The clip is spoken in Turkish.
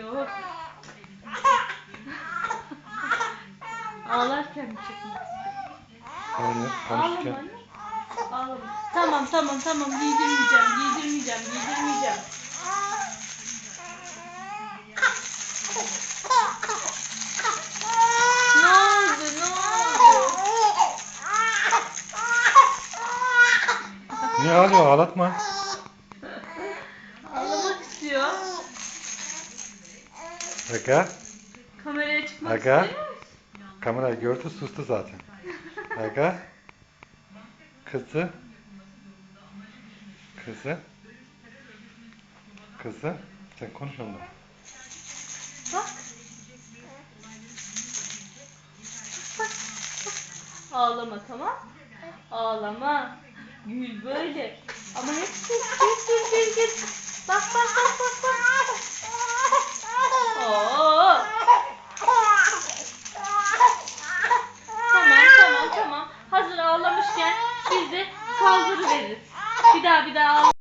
Yok. Ağlarken mi çıkmak? Hayır, Ağlama konuşurken. anne. Ağlama. Tamam tamam tamam giydirmeyeceğim giydirmeyeceğim giydirmeyeceğim. Ne oldu ne oldu? Niye ağlıyor? Ağlatma. Aga. Kameraya çıkmak Aga. Kamerayı gördü sustu zaten. Aga. Kızı. Kızı. Kızı. Sen konuş onunla. Bak. Ağlama tamam. Ağlama. Gül böyle. Ama hep gül gül gül gül bak bak bak. Ağlamışken biz de kaldırıveririz. Bir daha bir daha ağla.